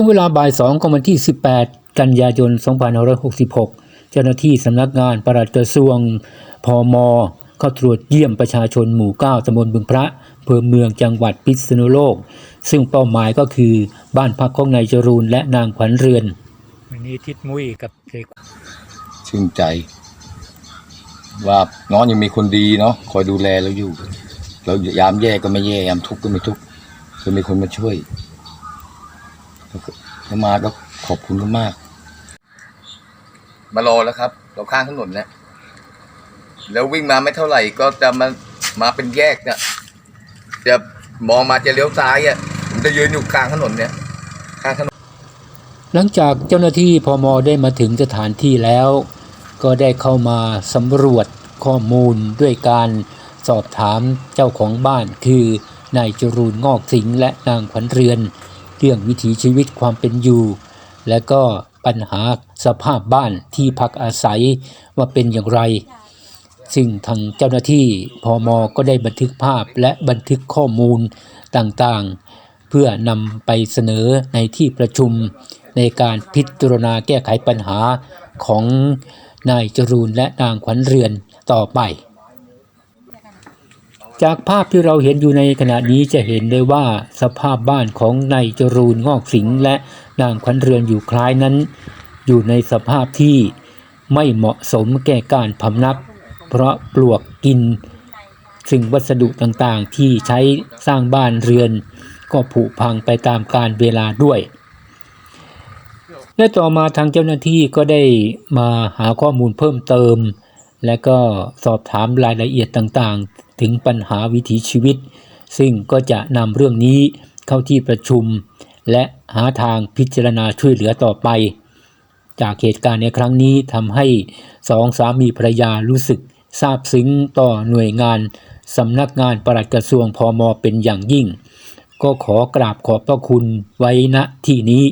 ช่วงเวลาบ่ายสองของวันที่ 18 กันยายน 2566 เจ้าหน้าที่สำนักงานปลัดกระทรวงพมเข้าตรวจเยี่ยมประชาชนหมู่ 9ตำบลบึงพระอำเภอเมืองจังหวัดพิษณุโลก ซึ่งเป้าหมายก็คือบ้านพักของนายจรูนและนางขวัญเรือน วันนี้ทิดมุ้ยกับเด็กชื่นใจ ว่าน้องยังมีคนดีเนาะคอยดูแลเราอยู่ เรายามแย่ก็ไม่แย่ยามทุกข์ก็ไม่ทุกข์จะมีคนมาช่วย เขามาก็ขอบคุณมาก มารอแล้วครับเราข้างถนนเนี่ยแล้ววิ่งมาไม่เท่าไหร่ก็จะมามาเป็นแยกเนี่ยจะมองมาจะเลี้ยวซ้ายอะผมจะยืนอยู่กลางถนนเนี่ยข้างถนนหลังจากเจ้าหน้าที่พมได้มาถึงสถานที่แล้ว ก็ได้เข้ามาสำรวจข้อมูลด้วยการสอบถามเจ้าของบ้านคือนายจรูนงอกสิงห์และนางขวัญเรือน เรื่องวิถีชีวิตความเป็นอยู่ และก็ปัญหาสภาพบ้านที่พักอาศัยว่าเป็นอย่างไร ซึ่งทางเจ้าหน้าที่พมก็ได้บันทึกภาพและบันทึกข้อมูลต่างๆ เพื่อนำไปเสนอในที่ประชุมในการพิจารณาแก้ไขปัญหาของนายจรูนและนางขวัญเรือนต่อไป จากภาพที่เราเห็นอยู่ในขณะนี้จะเห็นได้ว่าสภาพบ้านของนายจรูนงอกสิงและนางขวัญเรือนอยู่คล้ายนั้น อยู่ในสภาพที่ไม่เหมาะสมแก่การพำนัก เพราะปลวกกิน สิ่งวัสดุต่างๆที่ใช้สร้างบ้านเรือน ก็ผุพังไปตามกาลเวลาด้วย และต่อมาทางเจ้าหน้าที่ก็ได้มาหาข้อมูลเพิ่มเติม และก็สอบถามรายละเอียดต่างๆ ถึงปัญหาวิถีชีวิต ซึ่งก็จะนำเรื่องนี้เข้าที่ประชุม และหาทางพิจารณาช่วยเหลือต่อไป จากเหตุการณ์ในครั้งนี้ทำให้สองสามีภรรยารู้สึกซาบซึ้งต่อหน่วยงานสำนักงานปลัดกระทรวงพมเป็นอย่างยิ่ง ก็ขอกราบขอบพระคุณไว้ณที่นี้